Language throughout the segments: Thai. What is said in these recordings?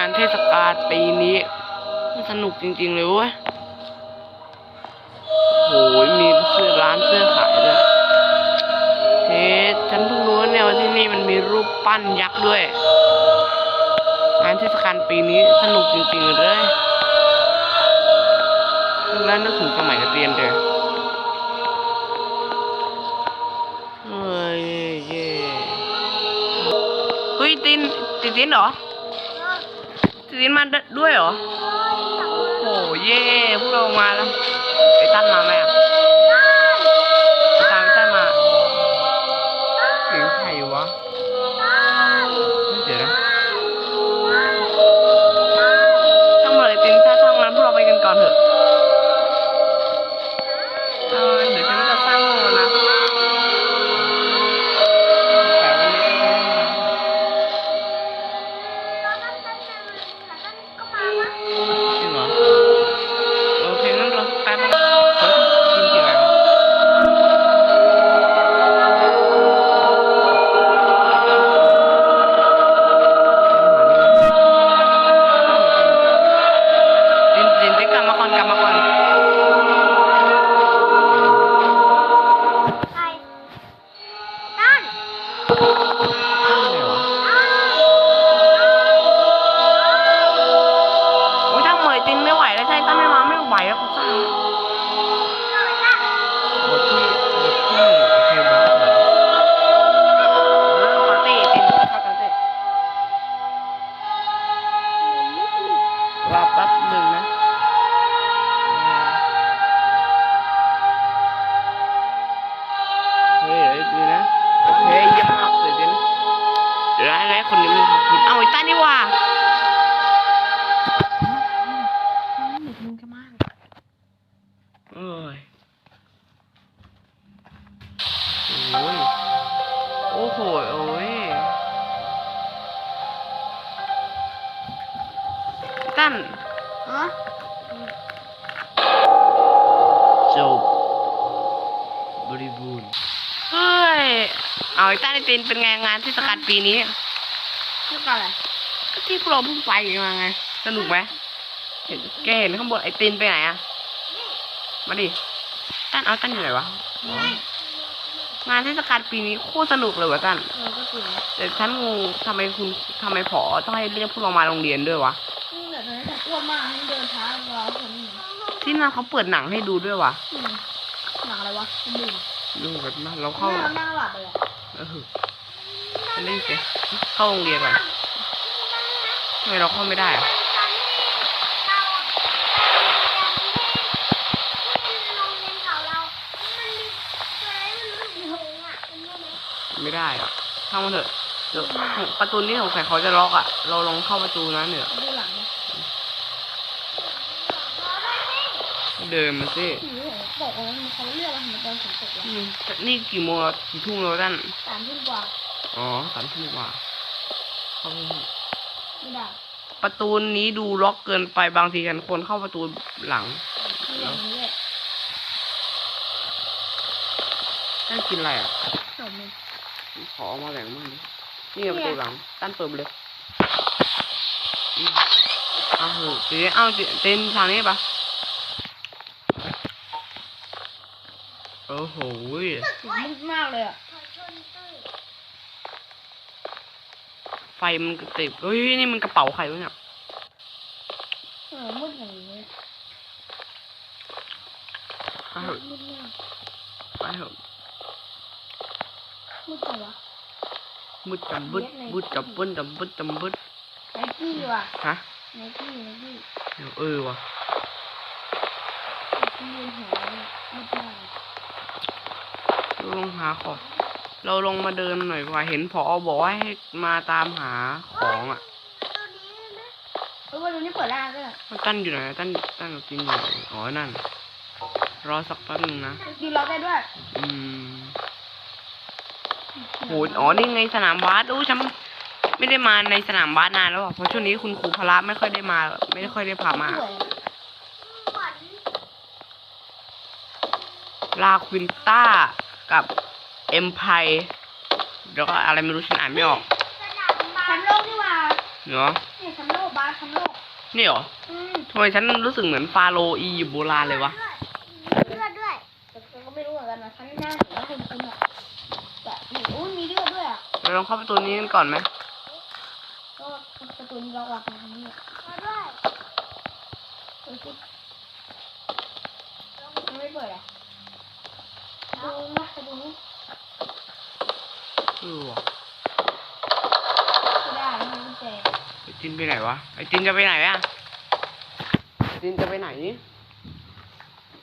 านเทศกาลปีนี้ มันสนุกจริงๆเลยเว้ยโอ้ยมีเสื้อร้านเสื้อขายด้วยเชดฉันเพิ่งรู้เนี่ยว่าที่นี่มันมีรูปปั้นยักษ์ด้วยงานเทศกาลปีนี้สนุกจริงๆเลยนึกแล้วนึกถึงสมัยเรียนเลยเฮ้ยเย่เฮ้ยตินตินตินเหรอ วินตินมาด้วยเหรอโอ้เย่พวกเรามาแล้ว ไปตั้นมาไหม เอาไอ้ตั้นไอตินเป็นไงงานเทศกาลปีนี้เรื่องอะไรก็ที่พวกเราเพิ่งไปมาไง สนุกไหมเห็นแกเห็นข้างบนไอตินไปไหนอะมาดิตั้นเอาตั้นอยู่ไหนวะอ๋องานเทศกาลปีนี้โคตรสนุกเลยวะตั้นเออก็จริงนะแต่ฉันงงทำไมคุณทำไมผอต้องให้เรียกพวกเรามาโรงเรียนด้วยวะนี่แหละตอนนี้ฉันอ้วนมากให้เดินช้าเราคนนี้ที่นั่นเขาเปิดหนังให้ดูด้วยวะอืมหนังอะไรวะฉันดูดูแบบนั้นเราเข้าเข้าหน้าหลับเลยอะ เออฉันได้ยินเสียงเข้าโรงเรียนก่อนทำไมเราเข้าไม่ได้อะไม่ได้อะเข้ามาเถอะเดี๋ยวประตูนี้สงสัยเขาจะล็อกอะเราลองเข้าประตูนั้นเถอะดูหลังนะเดินมาสิผีโห ตกแล้วมันเขาเรียกว่ามันตอนฝนตกแล้วอืมนี่กี่โมงแล้วกี่ทุ่มแล้วตั้นสามทุ่มกว่าอ๋อสามทุ่มกว่าเข้าไปไม่ได้ประตูนี้ดูล็อกเกินไปบางทีฉันควรเข้าประตูหลังที่อย่างนี้เลยตั้นกินอะไรอะสมมติขอเอามาแบ่งมั่งดินี่ไงประตูหลังตั้นเปิดไปเลยอืมเอาเหอะเจ๊เอาเจ๊เต้นทางนี้ปะ โอ้โหยมืดมากเลยอะไฟมันกระติบเฮ้ยนี่มันกระเป๋าใครวะเนี่ยเออมืดอย่างนี้เอาเหอะมืดมากไปเถอะมืดจังวะมืดจำบึดบึดจำบึดจำบึดจำบึดไนกี้ว่ะฮะไนกี้ไนกี้เดี๋ยวเออว่ะไนกี้ยืนหัวเนี่ยมืดมากเรา ลงหาของ เราลงมาเดินหน่อยดีกว่าเห็นพอบอกว่าให้มาตามหาของอะเออวันนี้เปิดร้านด้วยมันตั้นอยู่ไหนตั้นตั้นกับจินอยู่ไหนอ๋อนั่น รอสักแป๊บนึงนะกินล็อกได้ด้วย อืมโหอ๋อนี่ไงสนามบาสอู้ฉันไม่ได้มาในสนามบาสนานแล้วอะเพราะช่วงนี้คุณครูพละไม่ค่อยได้มา ไม่ค่อยได้พามาสวยลาควินต้า กับเอ็มไพแล้วก็อะไรไม่รู้ฉันอ่านไม่ออกแชมป์โลกนี่หว่าเนาะเนี่ยแชมป์โลกบบาสทั้งโลกนี่เหรออืมทำไมฉันรู้สึกเหมือนฟาโรห์อียิปต์โบราณเลยวะเลือดด้วยแต่ฉันก็ไม่รู้เหมือนกันนะฉันหน้าเห็นว่าคุณคุณอะแต่หนูมีเลือดด้วยอะเราลองเข้าประตูนี้กันก่อนไหมก็ประตูนี้ล็อกหลักอย่างนี้อะมาด้วยเปิดสิมันไม่เปิดอะ ดูนะประตูนี้เออวะไม่ได้ไม่มีกุญแจไอจินไปไหนวะ ไอจินจะไปไหนอะไอจินจะไปไหน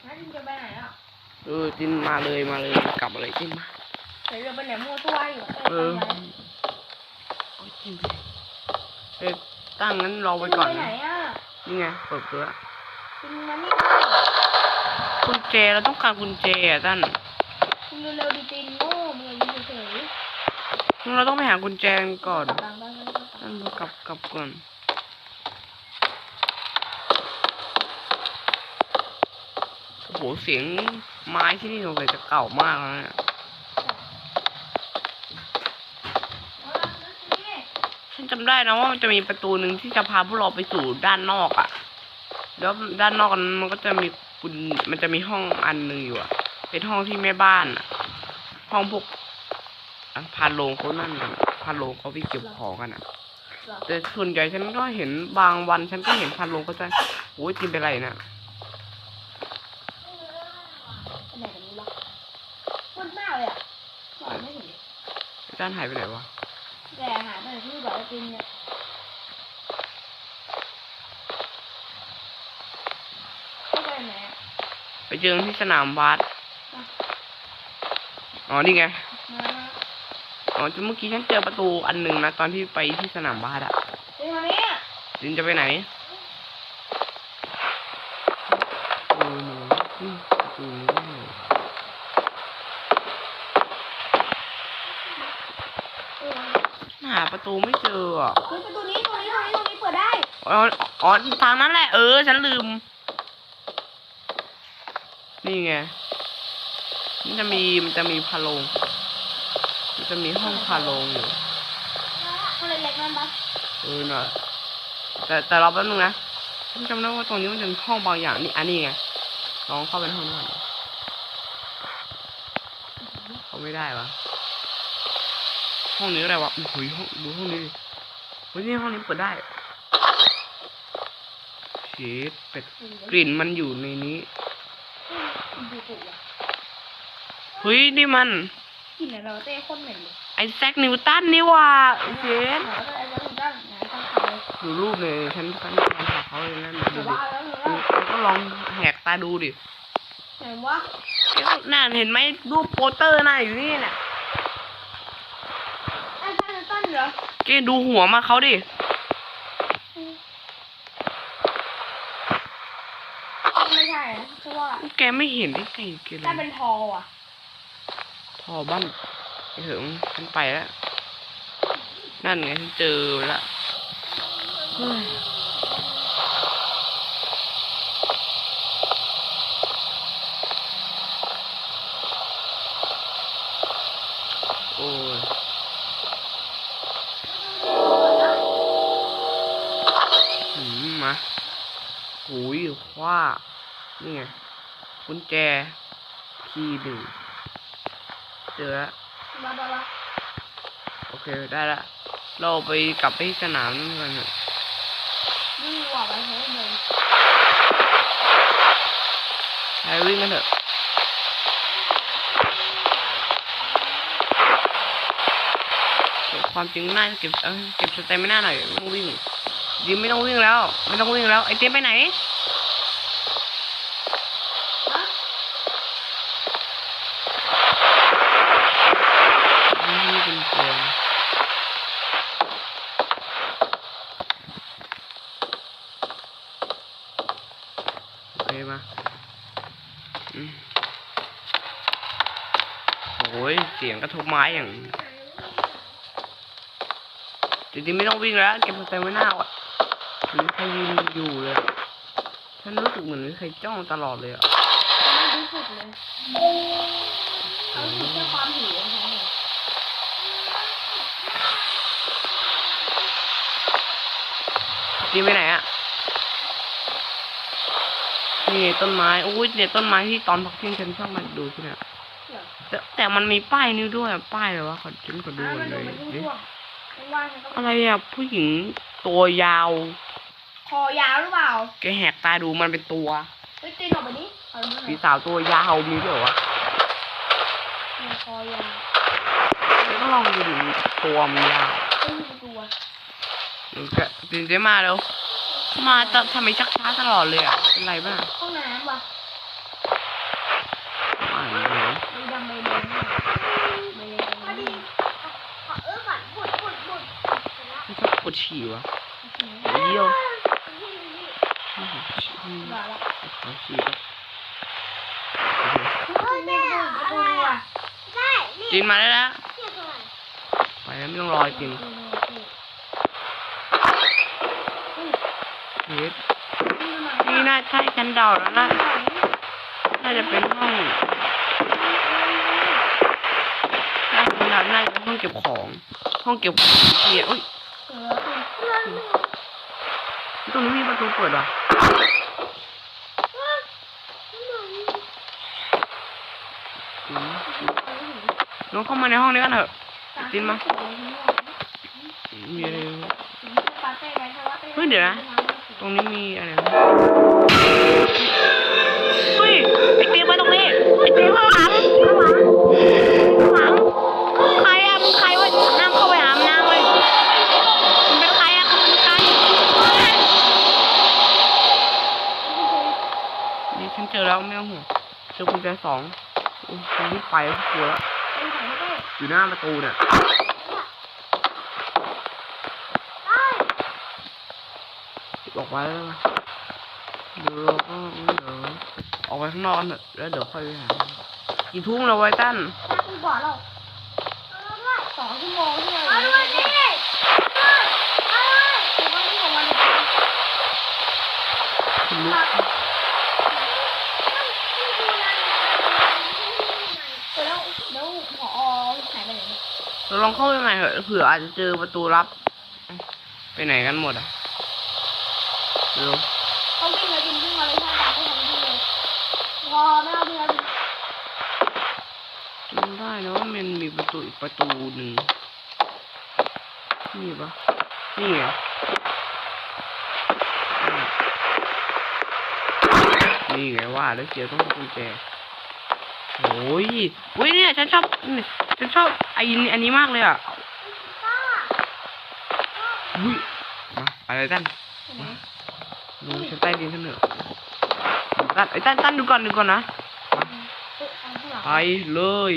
งั้นจินจะไปไหนอะเออจินมาเลยมาเลยกลับมาเลยจินมา เดี๋ยวจะไปไหนมั่วตัวอยู่อะเออตั้งไว้โอ้ยจินไปไหนเอ้ยตั้งงั้นรอไปก่อนจินไปไหนนะอะนี่ไงเปิดประตัวจินมานี่กุญแจเราต้องการกุญแจอะท่าน คุณเร็วๆดิจินโง่มึงอยู่เฉยเราต้องไปหากุญแจก่อนกลับหลังบ้านก็ได้กลับท่านเรากลับกลับก่อน โอ้โห เสียงไม้ที่นี่สงสัยจะเก่ามากแล้วเนี่ยฉันจำได้นะว่ามันจะมีประตูหนึ่งที่จะพาพวกเราไปสู่ด้านนอกอะ่ะ แล้วด้านนอกนั้นมันก็จะมีคุณมันจะมีห้องอันหนึ่งอยู่อะ เป็นห้องที่แม่บ้านอะห้องพวกอะพานโรงเขานั่นกันอะพานโรงเขาไปเก็บของกันอะเหรอแต่ส่วนใหญ่ฉันก็เห็นบางวัน ฉันก็เห็นพานโรงเขาจะโอ้ยจินเป็นไรเนี่ยไปไหนกันนี่วะมืดมากเลยอะมองไม่เห็นอาจารย์หายไปไหนวะแต่หาไปที่บอกว่าจินเนี่ยเข้าไปไหนอะไปเจอที่สนามบาส อ๋อ นี่ไงมาอ๋อเมื่อกี้ฉันเจอประตูอันหนึ่งนะ ตอนที่ไปที่สนามบาสอะจินมาเนี่ยจินจะไปไหนเออหนูอืมประตูนี้ได้เหรอเออหาประตูไม่เจออะเฮ้ยประตูนี้ตรงนี้ตรงนี้ตรงนี้เปิดได้ อ๋ออ๋อทางนั้นแหละ เออ ฉันลืม นี่ไง มันจะมีมันจะมีพาลงมันจะมีห้องพาลงอยู่ห้องเล็กๆนั่นปะเออน่ะแต่แต่เรอแป๊บนึงนะฉันจำได้ว่าตรงนี้มันจะมีห้องบางอย่างนี่อันนี้ไงลองเข้าไปในห้องนั้นเขาไม่ได้วะห้องนี้อะไรวะโอ้โหห้องดูห้องนี้ดิเฮ้ยนี่ห้องนี้เปิดได้เชดเป็ดกลิ่นมันอยู่ในนี้ดูถูกอะ เฮ้ยนี่มันกลิ่นอะไรวะเต้โคตรเหม็นเลยไอแซคนิวตันนี่ว่าเชดหาแล้วไอ้วัตถุด้านไหนต้องขับเลยดูรูปเลยฉันฉันลองหาเขาเลยนั่นน่ะแต่ดูดิว่าแล้วแล้วดูก็ลองแหกตาดูดิไหนวะเอ้าน่าเห็นไหมรูปโปสเตอร์น่าอยู่นี่น่ะไอ้ท่านต้นเหรอแกดูหัวมาเขาดิไม่ใช่นะเพราะว่าแกไม่เห็นได้ไงแกเลถ้ายเป็นทออะ ทอบ้านไอ้เถิงฉันไปแล้ว นั่นไงฉันเจอแล้วโอ้ยหืมมาหุยคว้านี่ไงกุญแจคีย์หนึ่ง เจอแล้วมาบาบาโอเคได้ละ เราไปกลับไปที่สนามนั่นกันเถอะดูว่าไปเฮ้ยเลยไปวิ่งกันเถอะเก็บความจริงน่าจะเก็บเออเก็บสเตมิน่าหน่อยไม่ต้องวิ่งยิมไม่ต้องวิ่งแล้ว ไม่ต้องวิ่งแล้วไอเจมไปไหนฮะนี่เป็นเกมโอเคมาอืมโอ้ย เสียงกระทบไม้อย่างจริงๆไม่ต้องวิ่งแล้วเก็บสเตมิน่าอะมีใครยืนอยู่เลย ฉันรู้สึกเหมือนมีใครจ้องตลอดเลยอะไม่รู้สึกเลยเขาคือแค่ความหิวของเขาจีไปไหนอะนี่ต้นไม้ อุ้ยเนี่ยต้นไม้ที่ตอนพักเที่ยงฉันชอบมาดูที่นี่ แต่แต่มันมีป้ายนี้ด้วยป้ายอะไรวะขอฉันขอดูอ่าหน่มัอนยดูเลมันยยุ่งดิช่วงไม่ว่างฉันก็อะไรอะผู้หญิงตัวยาว คอยาวหรือเปล่าแกแหกตาดูมันเป็นตัวเฮ้ยตีนออกไปดิเอาดูหน่ผีอยสาวตัวยาวมีด้วยเหรอวะเนี่ยคอยาวแล้วก็ลองดูดิตัวมันยาวเอ้ยดูตัวเดี๋ยวแกตื่นเต้นมาแล้ว มาจะทำไมชักช้าตลอดเลยอะเป็นไรบ้างห้องน้ำว่ะ อ่านเลย ใบดำใบแดงเนี่ยใบแดงพอดีขอเออก่อนบุดบุดบุด ไม่ชอบปวด ฉี่วะเดี๋ยวเยี่ยวอืมฉี่อืมบ้าละขอฉี่ก็เฮ้ยแม่อะไรอะใช่จีนมาได้แล้วเทียบอะไรไปแล้วไม่ต้องรอจริงเฮ้ยนี่น่าใช่ฉันเดาแล้วน่าน่าจะเป็นห้องน่าจะเป็นน่าจะเป็นห้องเก็บของ ห้องเก็บของเนี่ยเอ้ยเออคือ ตรงนี้มีประตูเปิดว่ะอืมลองเข้ามาในห้องนี้กันเถอะจีนมามีอะไรเฮ้ยเดี๋ยวนะ ตรงนี้มีอะไรนะเฮ้ยไอเตียมาตรงนี้ไอเตียข้างหลังข้างหลัง ญแจสองโอ้ยฉันรีบไปแล้วกลัวแล้วอยู่หน้าประตูเนี่ยออกไปแล้วนะเดี๋ยวเราก็เดี๋ยวออกไปข้างนอกกันเถอะแล้วเดี๋ยวค่อยไปหากี่ทุ่มแล้วไว้ตั้นสองชั่วโมงที่เราเอาด้วยดิเอาด้วยเอาด้วยของวันนี้คุณลุก แล้วแล้วหอหายไปไหน เรา ลองเข้าไปใหม่เถอะเผื่ออาจจะเจอประตูลับ ไปไหนกันหมดอะเร็วเขาวิ่งเลยจริงวิ่งมาเลยท่าตาเขาทำวิ่งเลยพอไม่เอาพี่แล้วจำได้นะว่ามันมีประตูอีกประตูหนึ่งนี่ปะนี่เหรอนี่ไงว่าแล้วเสียต้องกุญแจโอ้ยอุ้ยเนี่ยฉันชอบ ฉันชอบไอ้นี่อันนี้มากเลยอะอุ้ยมาอะไรตั้นลงชั้นใต้ดินฉันเถอะตั้นไอ้ตั้นตั้นดูก่อนดูก่อนนะไปเลย